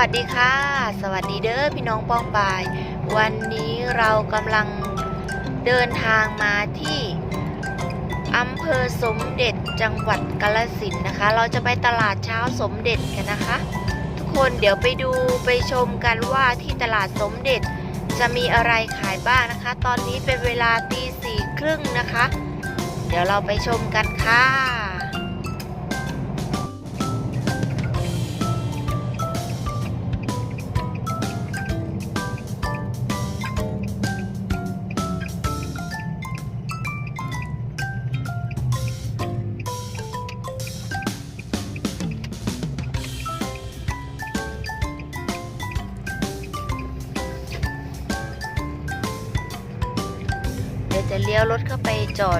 วัสดีค่ะ สวัสดีเด้อพี่น้องป้องปาย วันนี้เรากำลังเดินทางมาที่อำเภอสมเด็จจังหวัดกาฬสินนะคะ เราจะไปตลาดเช้าสมเด็จกันนะคะ ทุกคนเดี๋ยวไปดูไปชมกันว่าที่ตลาดสมเด็จจะมีอะไรขายบ้างนะคะ ตอนนี้เป็นเวลาตีสี่ครึ่งนะคะ เดี๋ยวเราไปชมกันค่ะ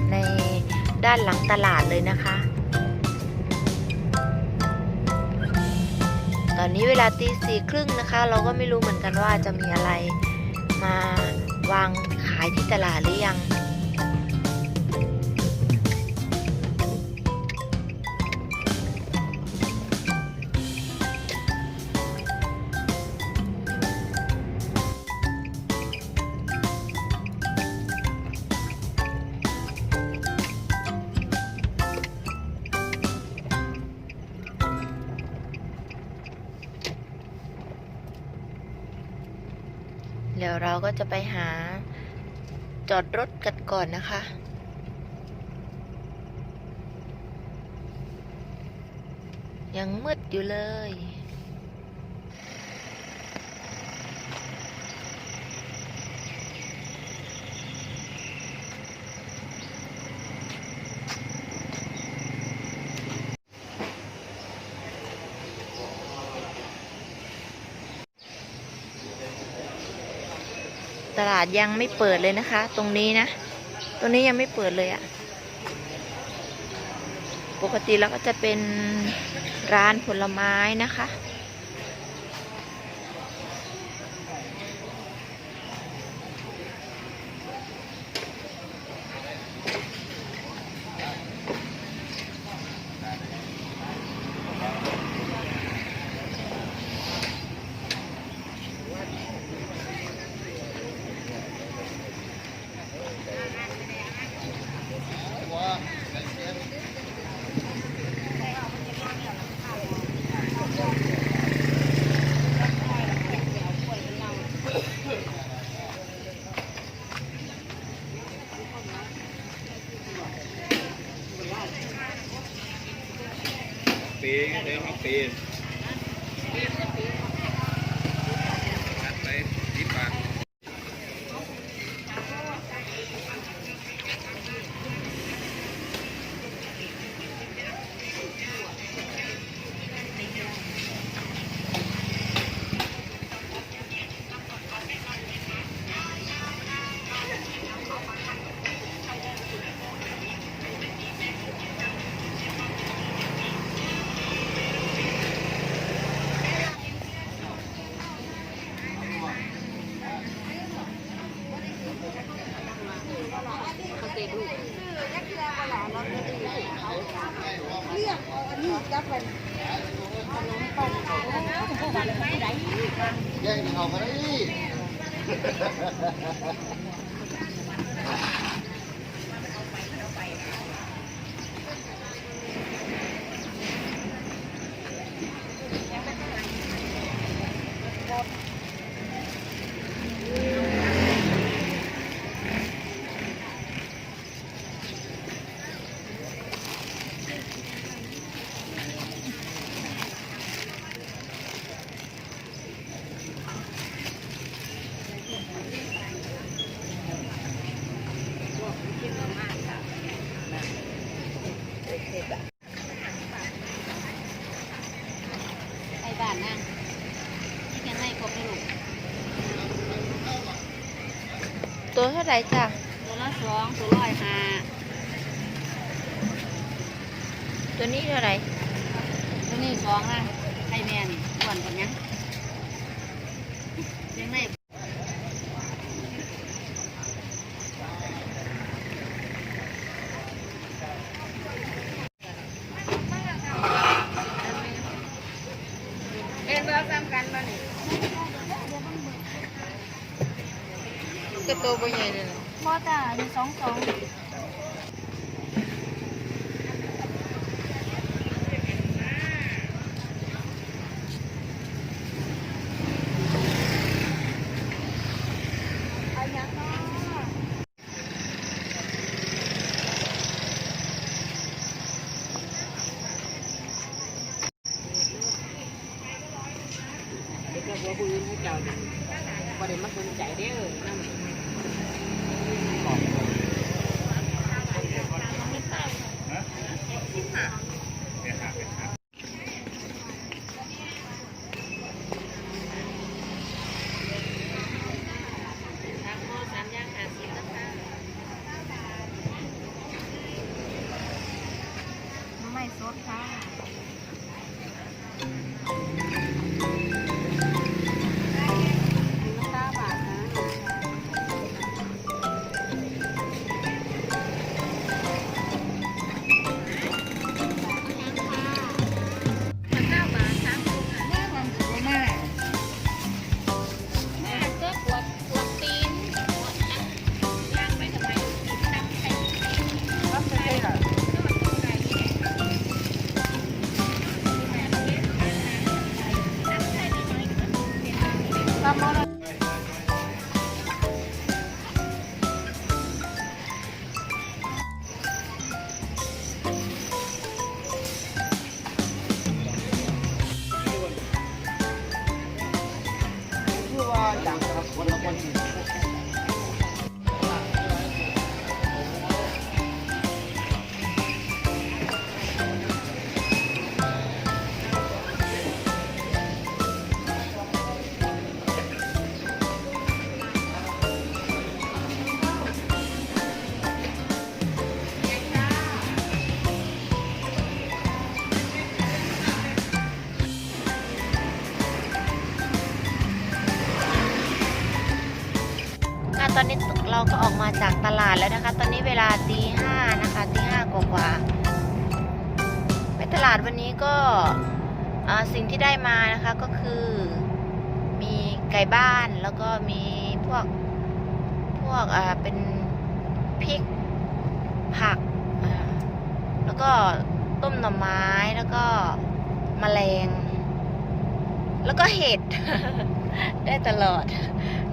ดในด้านหลังตลาดเลยนะคะ ตอนนี้เวลาตีสี่ครึ่งนะคะ เราก็ไม่รู้เหมือนกันว่าจะมีอะไรมาวางขายที่ตลาดหรือยัง เดี๋ยวเราก็จะไปหาจอดรถกันก่อนนะคะ ยังมืดอยู่เลย ตลาดยังไม่เปิดเลยนะคะ ตรงนี้นะ ตรงนี้ยังไม่เปิดเลยอะ่ะ ปกติแล้วก็จะเป็นร้านผลไม้นะคะ ปีเดี๋ยวครับ ท่าไหร่จ้ะตัวละสองตัวร้อยห้าตัวนี้เท่าไหร่ตัวนี้สองนะให้แม่นี่อ้วนกว่านี้ยังไง เอ็นเบอร์ซ้ำกันบ่นี่ ตัวบ่ใหญ่เลยนะบอจ้าหนึ่งสองสองเด็กเราบัวบุญให้เจ้าบ่ได้มาสนใจเด้อนั่น ถค่ะ ตอนนี้เราก็ออกมาจากตลาดแล้วนะคะ ตอนนี้เวลาตีห้านะคะตีห้ากว่าไปตลาดวันนี้ก็สิ่งที่ได้มานะคะก็คือ มีไก่บ้านแล้วก็มีพวกพวกเป็นพริกผักแล้วก็ต้มหน่อไม้แล้วก็มแมลง แล้วก็เห็ด ได้ตลอด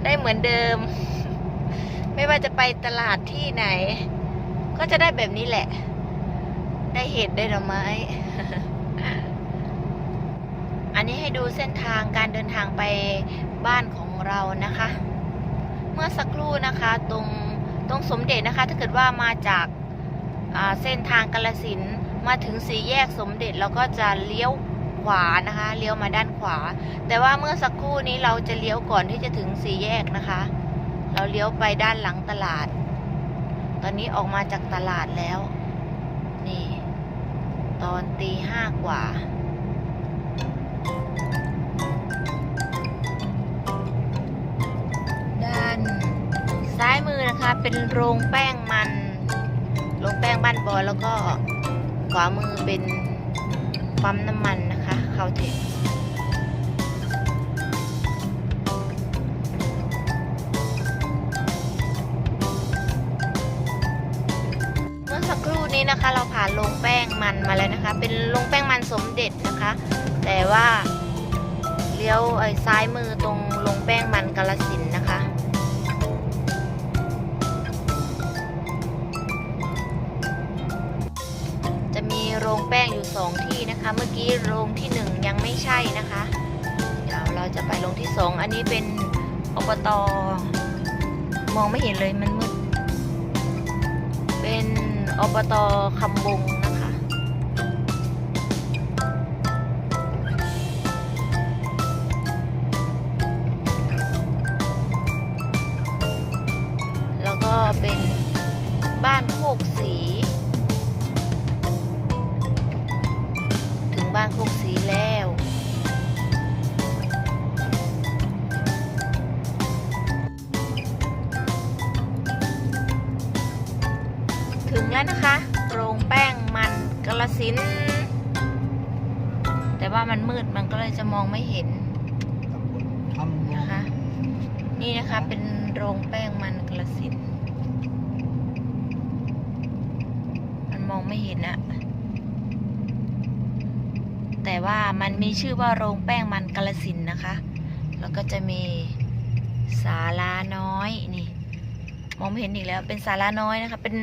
ได้เหมือนเดิม ไม่ว่าจะไปตลาดที่ไหน ก็จะได้แบบนี้แหละ ได้เห็ดได้ดอกไม้ อันนี้ให้ดูเส้นทางการเดินทางไปบ้านของเรานะคะ เมื่อสักครู่นะคะตรงตรงสมเด็จนะคะ ถ้าเกิดว่ามาจากาเส้นทางกาลสินมาถึงสี่แยกสมเด็จเราก็จะเลี้ยวขวานะคะ เลี้ยวมาด้านขวา แต่ว่าเมื่อสักครู่นี้เราจะเลี้ยวก่อนที่จะถึงสี่แยกนะคะ เราเลี้ยวไปด้านหลังตลาด ตอนนี้ออกมาจากตลาดแล้ว นี่ ตอนตีห้ากว่า ด้านซ้ายมือนะคะ เป็นโรงแป้งมัน โรงแป้งบ้านบอยแล้วก็ขวามือเป็นปั๊มน้ำมันนะคะ เขาเทค นี้นะคะเราผ่านโรงแป้งมันมาแล้วนะคะ เป็นโรงแป้งมันสมเด็จนะคะ แต่ว่าเลี้ยวไอ้ซ้ายมือตรงโรงแป้งมันกาลสินนะคะ จะมีโรงแป้งอยู่สองที่นะคะ เมื่อกี้โรงที่หนึ่งยังไม่ใช่นะคะ เดี๋ยวเราจะไปโรงที่สองอันนี้เป็นอบตมองไม่เห็นเลยมันมืดเป็น อบตคำบง แล้วนะคะโรงแป้งมันกละสินธุ์แต่ว่ามันมืดมันก็เลยจะมองไม่เห็นทำนะคะ นี่นะคะเป็นโรงแป้งมันกละสินธุ์มันมองไม่เห็นอะแต่ว่ามันมีชื่อว่าโรงแป้งมันกาลสินธุ์นะคะ แล้วก็จะมีศาลาน้อยนี่ มองไม่เห็นอีกแล้ว เป็นศาลาน้อยนะคะ เป็น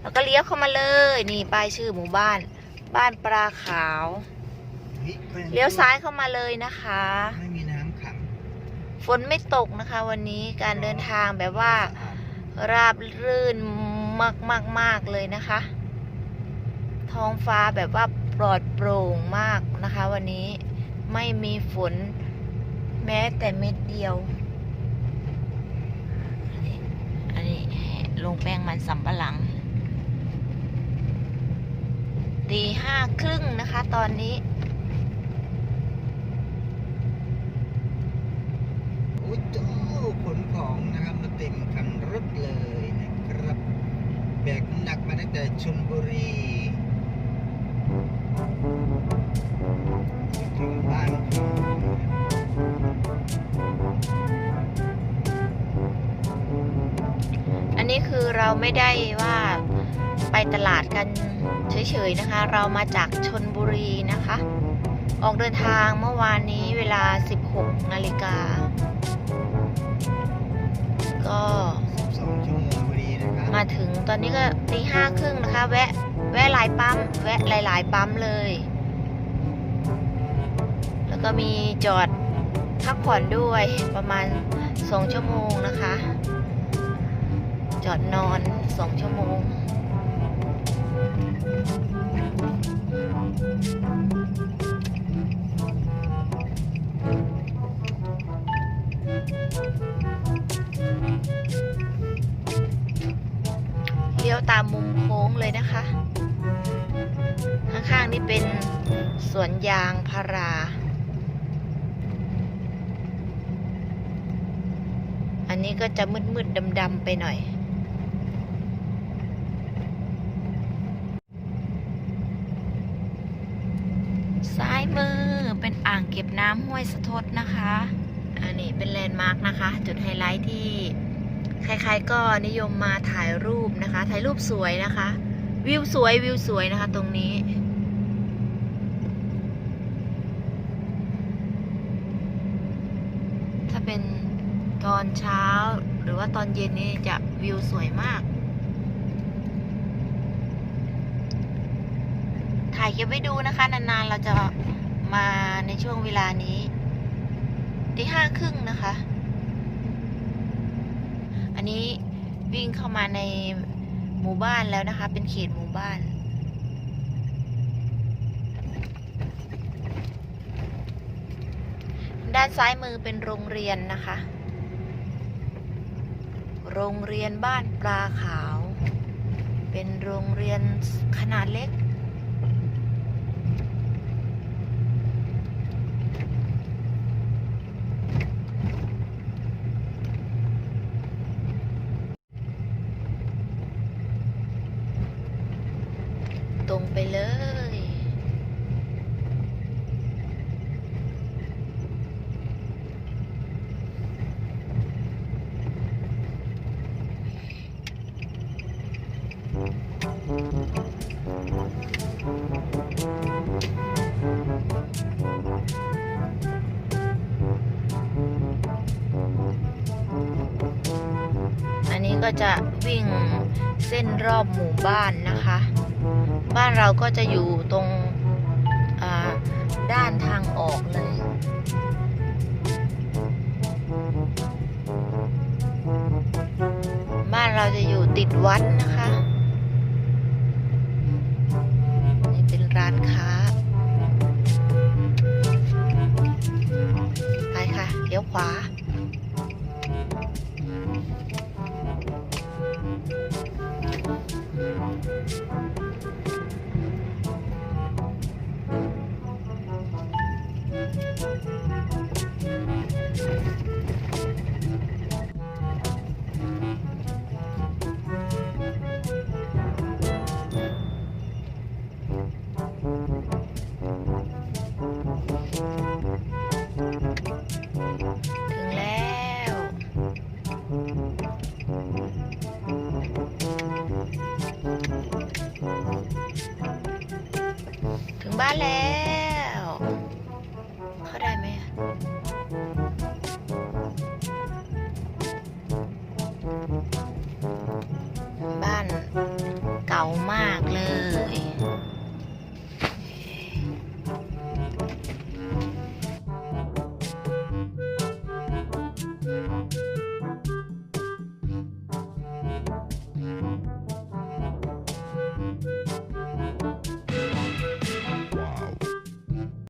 แล้วก็เลี้ยวเข้ามาเลย นี่ป้ายชื่อหมู่บ้าน บ้านปลาขาว เลี้ยวซ้ายเข้ามาเลยนะคะ ไม่มีน้ำขัง ฝนไม่ตกนะคะ วันนี้การเดินทางแบบว่า ราบรื่นมากมากมากๆเลยนะคะ ท้องฟ้าแบบว่าปลอดโปร่งมากนะคะ วันนี้ไม่มีฝนแม้แต่เม็ดเดียว อันนี้อันนี้ ลงแป้งมันสำปะหลังตีห้าครึ่งนะคะตอนนี้โอ้ยเจ้าขนของนะครับมาเต็มคันรถเลยนะครับ แบกน้ำหนักมาตั้งแต่ชลบุรีถึงบ้าน คือเราไม่ได้ว่าไปตลาดกันเฉยๆนะคะ เรามาจากชนบุรีนะคะ ออกเดินทางเมื่อวานนี้เวลา 16 นาฬิกา ก็สองชั่วโมงพอดีนะครับมาถึงตอนนี้ก็ตีห้าครึ่งนะคะ แวะ แวะหลายปั๊ม แวะหลาย ๆ ปั๊มเลย แล้วก็มีจอดพักผ่อนด้วยประมาณ 2 ชั่วโมงนะคะ จอดนอน2ชั่วโมง เลี้ยวตามมุมโค้งเลยนะคะ ข้างๆนี่เป็นสวนยางพาราอันนี้ก็จะมืดๆดำๆไปหน่อย ซ้ายมือ เป็นอ่างเก็บน้ำห้วยสะทดนะคะ อันนี้เป็นแลนด์มาร์กนะคะ จุดไฮไลท์ที่ใครๆก็นิยมมาถ่ายรูปนะคะ ถ่ายรูปสวยนะคะ วิวสวยวิวสวยนะคะ ตรงนี้ถ้าเป็นตอนเช้าหรือว่าตอนเย็นนี่จะวิวสวยมาก ถ่ายเก็บไว้ดูนะคะ นานๆ เราจะ มาในช่วงเวลานี้ตีห้าครึ่งนะคะ อันนี้วิ่งเข้ามาในหมู่บ้านแล้วนะคะ เป็นเขตหมู่บ้าน ด้านซ้ายมือเป็นโรงเรียนนะคะ โรงเรียนบ้านปลาขาว เป็นโรงเรียนขนาดเล็ก วิ่งเส้นรอบหมู่บ้านนะคะ บ้านเราก็จะอยู่ตรงด้านทางออกเลย บ้านเราจะอยู่ติดวัด